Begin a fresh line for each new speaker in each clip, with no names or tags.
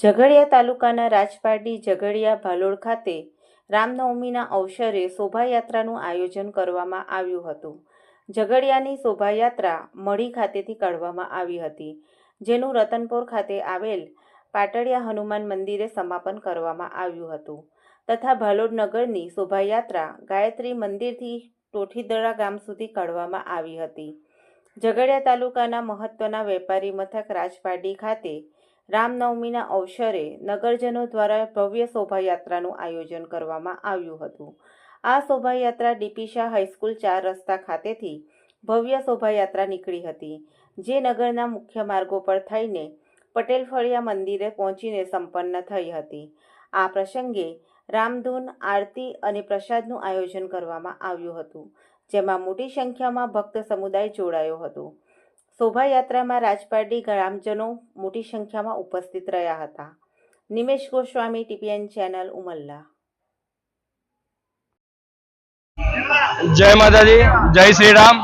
ઝઘડિયા તાલુકાના રાજપારડી ઝઘડિયા ભાલોડ ખાતે રામનવમીના અવસરે શોભાયાત્રાનું આયોજન કરવામાં આવ્યું હતું. ઝઘડિયાની શોભાયાત્રા મળી ખાતેથી કાઢવામાં આવી હતી, જેનું રતનપુર ખાતે આવેલ પાટડિયા હનુમાન મંદિરે સમાપન કરવામાં આવ્યું હતું તથા ભાલોડ નગરની શોભાયાત્રા ગાયત્રી મંદિરથી ટોઠીદળા ગામ સુધી કાઢવામાં આવી હતી. ઝઘડિયા તાલુકાના મહત્વના વેપારી મથક રાજપારડી ખાતે રામનવમીના અવસરે નગરજનો દ્વારા ભવ્ય શોભાયાત્રાનું આયોજન કરવામાં આવ્યું હતું. આ શોભાયાત્રા ડીપીશા હાઈસ્કૂલ ચાર રસ્તા ખાતેથી ભવ્ય શોભાયાત્રા નીકળી હતી, જે નગરના મુખ્ય માર્ગો પર થઈને પટેલ ફળિયા મંદિરે પહોંચીને સંપન્ન થઈ હતી. આ પ્રસંગે રામધૂન, આરતી અને પ્રસાદનું આયોજન કરવામાં આવ્યું હતું, જેમાં મોટી સંખ્યામાં ભક્ત સમુદાય જોડાયો હતો. શોભાયાત્રામાં રાજપારડી ગ્રામજનો મોટી સંખ્યામાં ઉપસ્થિત રહ્યા હતા. Nimesh Goswami, TPN channel, Umalla.
જય માતાજી, જય શ્રી રામ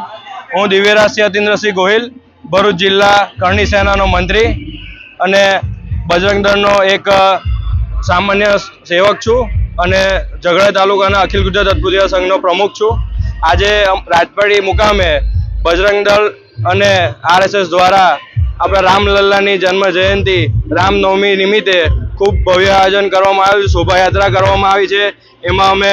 હું દિવ્યરાજસિંહ અતિન્દ્રસિંહ ગોહિલ, ભરૂચ જિલ્લા કરણી સેનાનો મંત્રી અને બજરંગ દળનો એક સામાન્ય સેવક છું અને ઝઘડા તાલુકાના અખિલ ગુજરાત અદ્ભુતિય સંઘનો પ્રમુખ છું. આજે રાજપાડી મુકામે બજરંગ દળ અને આરએસએસ દ્વારા આપણા રામલલ્લાની જન્મ જયંતિ, રામનવમી નિમિત્તે ખૂબ ભવ્ય આયોજન કરવામાં આવ્યું શોભાયાત્રા કરવામાં આવી છે. એમાં અમે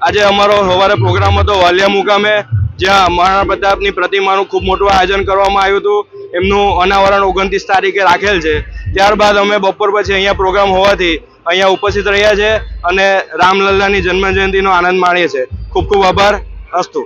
આજે અમારો સવારે પ્રોગ્રામ હતો વાલિયા મુકામે, જ્યાં મહારાણા પ્રતાપની પ્રતિમાનું ખૂબ મોટું આયોજન કરવામાં આવ્યું હતું. એમનું અનાવરણ ઓગણત્રીસ તારીખે રાખેલ છે. ત્યારબાદ અમે બપોર પછી અહીંયા પ્રોગ્રામ હોવાથી અહીંયા ઉપસ્થિત રહ્યા છે અને રામલલ્લાની જન્મજયંતિનો આનંદ માણીએ છીએ. ખૂબ ખૂબ આભાર. અસ્તુ.